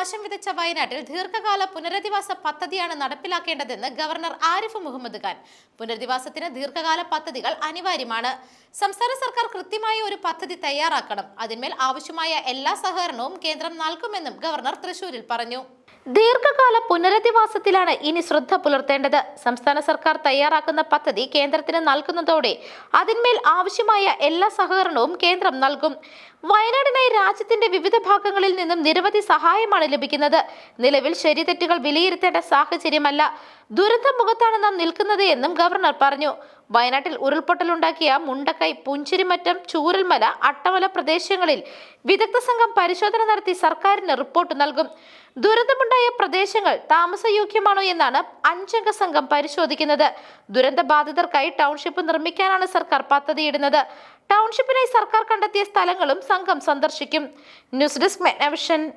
നാശം വിതച്ച വയനാട്ടിൽ ദീർഘകാല പുനരധിവാസ പദ്ധതിയാണ് നടപ്പിലാക്കേണ്ടതെന്ന് ഗവർണർ ആരിഫ് മുഹമ്മദ് ഖാൻ. പുനരധിവാസത്തിന് ദീർഘകാല പദ്ധതികൾ അനിവാര്യമാണ്. സംസ്ഥാന സർക്കാർ കൃത്യമായ ഒരു പദ്ധതി തയ്യാറാക്കണം. അതിന്മേൽ ആവശ്യമായ എല്ലാ സഹകരണവും കേന്ദ്രം നൽകുമെന്നും ഗവർണർ തൃശൂരിൽ പറഞ്ഞു. ദീർഘകാല പുനരധിവാസത്തിലാണ് ഇനി ശ്രദ്ധ പുലർത്തേണ്ടത്. സംസ്ഥാന സർക്കാർ തയ്യാറാക്കുന്ന പദ്ധതി കേന്ദ്രത്തിന് നൽകുന്നതോടെ അതിന്മേൽ ആവശ്യമായ എല്ലാ സഹകരണവും കേന്ദ്രം നൽകും. വയനാടിനായി രാജ്യത്തിന്റെ വിവിധ ഭാഗങ്ങളിൽ നിന്നും നിരവധി സഹായമാണ് ലഭിക്കുന്നത്. നിലവിൽ ശരിതെറ്റുകൾ വിലയിരുത്തേണ്ട സാഹചര്യമല്ല. ദുരന്ത മുഖത്താണ് നാം നിൽക്കുന്നത് എന്നും ഗവർണർ പറഞ്ഞു. വയനാട്ടിൽ ഉരുൾപൊട്ടലുണ്ടാക്കിയ മുണ്ടക്കൈ പുഞ്ചിരിമറ്റം ചൂരൽമല അട്ടമല പ്രദേശങ്ങളിൽ വിദഗ്ധ സംഘം പരിശോധന നടത്തി സർക്കാരിന് റിപ്പോർട്ട് നൽകും. ദുരന്തമുണ്ടായ പ്രദേശങ്ങൾ താമസയോഗ്യമാണോ എന്നാണ് അഞ്ചംഗ സംഘം പരിശോധിക്കുന്നത്. ദുരന്ത ബാധിതർക്കായി ടൗൺഷിപ്പ് നിർമ്മിക്കാനാണ് സർക്കാർ പദ്ധതിയിടുന്നത്. ടൗൺഷിപ്പിനായി സർക്കാർ കണ്ടെത്തിയ സ്ഥലങ്ങളും സംഘം സന്ദർശിക്കും. News desk മെഗ്നവിഷൻ.